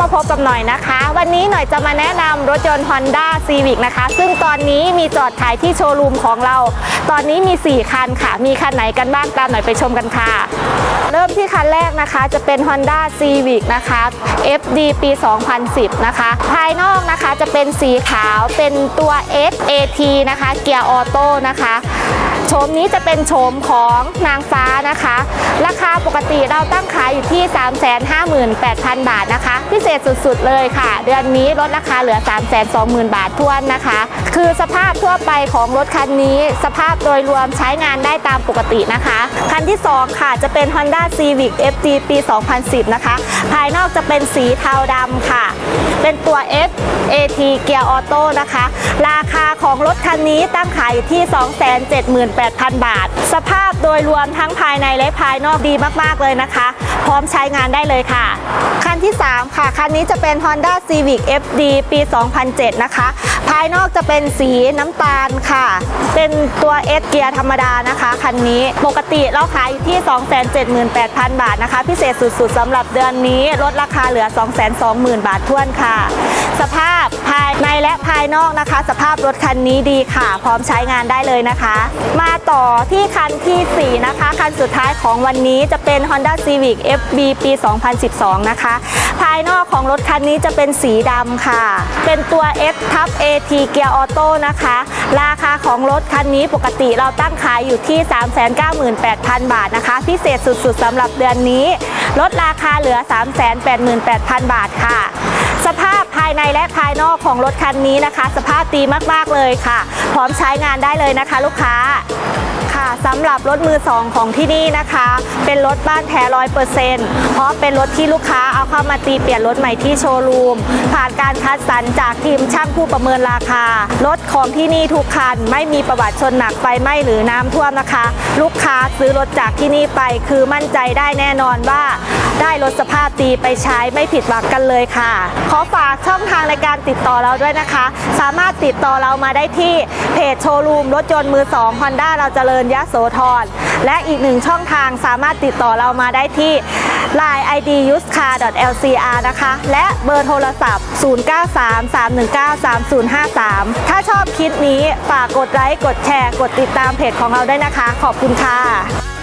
มาพบกับหน่อยนะคะ วันนี้หน่อยจะมาแนะนำรถยนต์ Honda Civic นะคะ ซึ่งตอนนี้มีจอดขายที่โชว์รูมของเรา ตอนนี้มี 4 คันค่ะ มีคันไหนกันบ้างตามหน่อยไปชมกันค่ะ เริ่มที่คันแรกนะคะจะเป็น Honda Civic นะคะ FD ปี 2010 นะคะ ภายนอกนะคะจะเป็นสีขาวเป็นตัว XAT นะคะ เกียร์ออโต้นะคะโฉมนี้จะเป็นโฉมของนางฟ้านะคะ ราคา ติเราตั้งขายอยู่ที่ 358,000 บาทนะคะ พิเศษสุดๆเลยค่ะ เดือนนี้ลดราคาเหลือ 320,000 บาททวนนะคะ คือสภาพทั่วไปของรถคันนี้ สภาพโดยรวมใช้งานได้ตามปกตินะคะ คันที่ 2 ค่ะจะเป็น Honda Civic FG ปี 2010 นะคะ ภายนอกจะเป็นสีเทาดำค่ะ เป็นตัว F AT เกียร์ออโต้นะคะ ราคาของรถคันนี้ตั้งขายอยู่ที่ 278,000 บาท สภาพโดยรวมทั้งภายในและภายนอกดีมากๆเลยนะคะ พร้อมใช้งานได้เลยค่ะ คันที่ 3 ค่ะ คันนี้จะเป็น Honda Civic FD ปี 2007 นะคะ ภายนอกจะเป็นสีน้ำตาลค่ะ เป็นตัว S เกียร์ธรรมดานะคะ คันนี้ปกติเราขายอยู่ที่ 278,000 บาทนะคะ พิเศษสุดๆสำหรับเดือนนี้ลดราคาเหลือ 220,000 บาททวนค่ะ สภาพภายในและภายนอกนะคะ สภาพรถคันนี้ดีค่ะ พร้อมใช้งานได้เลยนะคะ มาต่อที่คันทีสี่4 นะคะ คันสุดท้ายของวันนี้จะเป็น Honda Civic FB ปี 2012 นะคะ ภายนอกของรถคันนี้จะเป็นสีดำค่ะ เป็นตัว X ทับ AT เกียร์ออโต้นะคะ ราคาของรถคันนี้ปกติเราตั้งขายอยู่ที่ 398,000 บาทนะคะ พิเศษสุดๆสำหรับเดือนนี้ ลดราคาเหลือ 388,000 บาทค่ะ สภาพภายในและภายนอกของรถคันนี้นะคะ สภาพดีมากๆเลยค่ะ พร้อมใช้งานได้เลยนะคะ ลูกค้า ค่ะสำหรับรถมือสองของที่นี่นะคะ เป็นรถบ้านแท้ร้อยเปอร์เซ็นต์เพราะเป็นรถที่ลูกค้าเอาเข้ามาตีเปลี่ยนรถใหม่ที่โชว์รูม ผ่านการคัดสรรจากทีมช่างผู้ประเมินราคา รถของที่นี่ทุกคันไม่มีประวัติชนหนักไฟไหม้หรือน้ำท่วมนะคะ ลูกค้าซื้อรถจากที่นี่ไปคือมั่นใจได้แน่นอนว่า ได้รถสภาพดีไปใช้ไม่ผิดหวังกันเลยค่ะ ขอฝากช่องทางในการติดต่อเราด้วยนะคะ สามารถติดต่อเรามาได้ที่เพจโชว์รูมรถยนต์มือ2 Honda เราเจริญยโสธร และอีกหนึ่งช่องทางสามารถติดต่อเรามาได้ที่ line id uscar.lcr นะคะ และเบอร์โทรศัพท์ 0933193053 ถ้าชอบคลิปนี้ฝากกดไลค์ กดแชร์ กดติดตามเพจของเราได้นะคะ ขอบคุณค่ะ